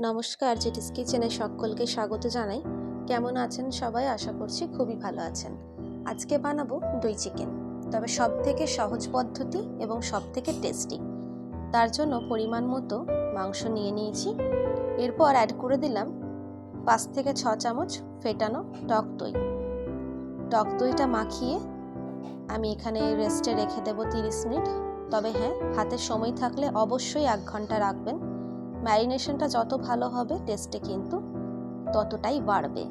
নমস্কার, জেটিস কিচেনে সকলকে স্বাগত জানাই। কেমন আছেন সবাই? আশা করছি খুবই ভালো আছেন। আজকে বানাবো দই চিকেন। তবে সব থেকে সহজ পদ্ধতি এবং সব থেকে টেস্টি। তার জন্য পরিমাণ মতো মাংস নিয়ে নিয়েছি। এরপর অ্যাড করে দিলাম পাঁচ থেকে ছ চামচ ফেটানো টক দই। টক দইটা মাখিয়ে আমি এখানে রেস্টে রেখে দেবো তিরিশ মিনিট। তবে হ্যাঁ হাতে সময় থাকলে অবশ্যই এক ঘণ্টা রাখবেন। ম্যারিনেশনটা যত ভালো হবে টেস্টে কিন্তু ততটাই বাড়বে।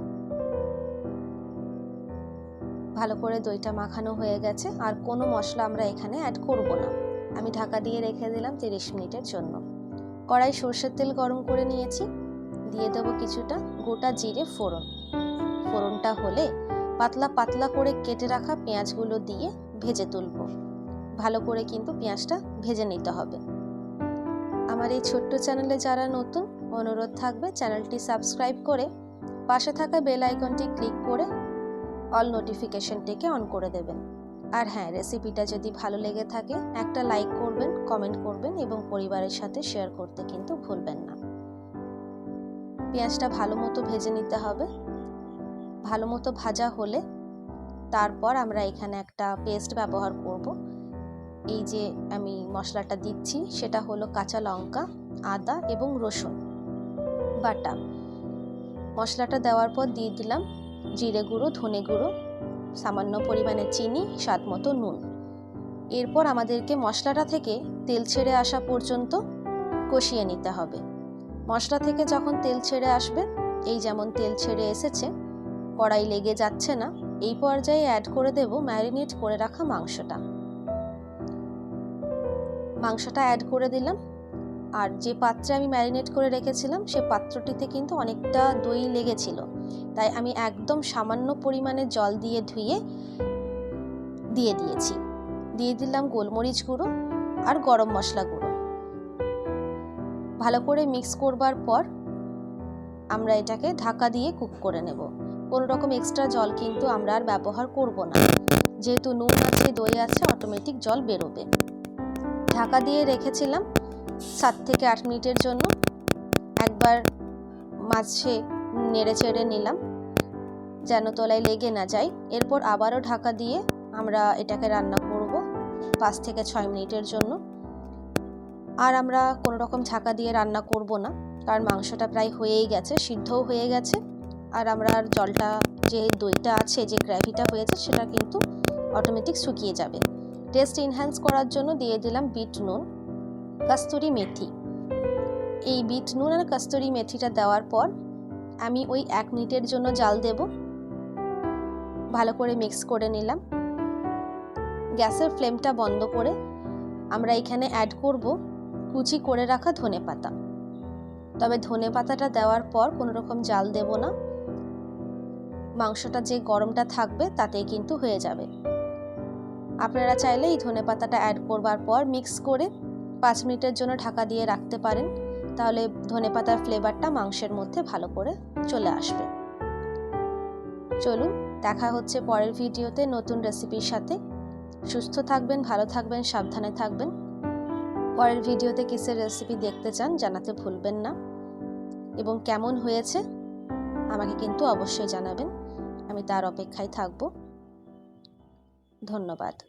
ভালো করে দইটা মাখানো হয়ে গেছে, আর কোনো মশলা আমরা এখানে অ্যাড করব না। আমি ঢাকা দিয়ে রেখে দিলাম তিরিশ মিনিটের জন্য। কড়াই সর্ষের তেল গরম করে নিয়েছি, দিয়ে দেবো কিছুটা গোটা জিরে ফোড়ন। ফোড়নটা হলে পাতলা পাতলা করে কেটে রাখা পেঁয়াজগুলো দিয়ে ভেজে তুলব। ভালো করে কিন্তু পেঁয়াজটা ভেজে নিতে হবে। আমার এই ছোট্ট চ্যানেলে যারা নতুন, অনুরোধ থাকবে চ্যানেলটি সাবস্ক্রাইব করে পাশে থাকা বেল আইকনটি ক্লিক করে অল নোটিফিকেশনটিকে অন করে দেবেন। আর হ্যাঁ রেসিপিটা যদি ভালো লেগে থাকে, একটা লাইক করবেন, কমেন্ট করবেন এবং পরিবারের সাথে শেয়ার করতে কিন্তু ভুলবেন না। পেঁয়াজটা ভালো মতো ভেজে নিতে হবে। ভালো মতো ভাজা হলে তারপর আমরা এখানে একটা পেস্ট ব্যবহার করব। এই যে আমি মশলাটা দিচ্ছি, সেটা হলো কাঁচা লঙ্কা, আদা এবং রসুন বাটা। মশলাটা দেওয়ার পর দিয়ে দিলাম জিরে গুঁড়ো, ধনে গুঁড়ো, সামান্য পরিমাণে চিনি, স্বাদ মতো নুন। এরপর আমাদেরকে মশলাটা থেকে তেল ছেড়ে আসা পর্যন্ত কষিয়ে নিতে হবে। মশলা থেকে যখন তেল ছেড়ে আসবে, এই যেমন তেল ছেড়ে এসেছে, কড়াই লেগে যাচ্ছে না, এই পর্যায়ে অ্যাড করে দেব ম্যারিনেট করে রাখা মাংসটা। মাংসটা অ্যাড করে দিলাম। আর যে পাত্রে আমি ম্যারিনেট করে রেখেছিলাম, সে পাত্রটিতে কিন্তু অনেকটা দই লেগেছিল। তাই আমি একদম সামান্য পরিমাণে জল দিয়ে ধুয়ে দিয়ে দিয়েছি। দিয়ে দিলাম গোলমরিচ গুঁড়ো আর গরম মশলা গুঁড়ো। ভালো করে মিক্স করবার পর আমরা এটাকে ঢাকা দিয়ে কুক করে নেব। কোনো রকম এক্সট্রা জল কিন্তু আমরা আর ব্যবহার করব না। যেহেতু নুন আছে, দই আছে অটোমেটিক জল বেরোবে। ঢাকা দিয়ে রেখেছিলাম সাত থেকে আট মিনিটের জন্য। একবার মাঝে নেড়ে চেড়ে নিলাম, যেন তলায় লেগে না যায়। এরপর আবারও ঢাকা দিয়ে আমরা এটাকে রান্না করব পাঁচ থেকে ছয় মিনিটের জন্য। আর আমরা কোনো রকম ঢাকা দিয়ে রান্না করব না, কারণ মাংসটা প্রায় হয়েই গেছে, সিদ্ধও হয়ে গেছে। আর আমরা জলটা, যে দইটা আছে, যে গ্র্যাভিটা হয়েছে, সেটা কিন্তু অটোমেটিক শুকিয়ে যাবে। টেস্ট ইনহ্যান্স করার জন্য দিয়ে দিলাম বিট নুন কাস্তুরি মেথি এই বিট নুন আর কাস্তুরি মেথিটা দেওয়ার পর আমি ওই এক মিনিটের জন্য জাল দেব। ভালো করে মিক্স করে নিলাম। গ্যাসের ফ্লেমটা বন্ধ করে আমরা এখানে অ্যাড করব কুচি করে রাখা ধনে পাতা। তবে ধনে পাতাটা দেওয়ার পর কোনো রকম জাল দেব না। মাংসটা যে গরমটা থাকবে তাতেই কিন্তু হয়ে যাবে। আপনারা চাইলে এই ধনে পাতাটা অ্যাড করবার পর মিক্স করে পাঁচ মিনিটের জন্য ঢাকা দিয়ে রাখতে পারেন। তাহলে ধনে পাতার ফ্লেভারটা মাংসের মধ্যে ভালো করে চলে আসবে। চলুন, দেখা হচ্ছে পরের ভিডিওতে নতুন রেসিপির সাথে। সুস্থ থাকবেন, ভালো থাকবেন, সাবধানে থাকবেন। পরের ভিডিওতে কিসের রেসিপি দেখতে চান জানাতে ভুলবেন না। এবং কেমন হয়েছে আমাকে কিন্তু অবশ্যই জানাবেন। আমি তার অপেক্ষায় থাকব। ধন্যবাদ।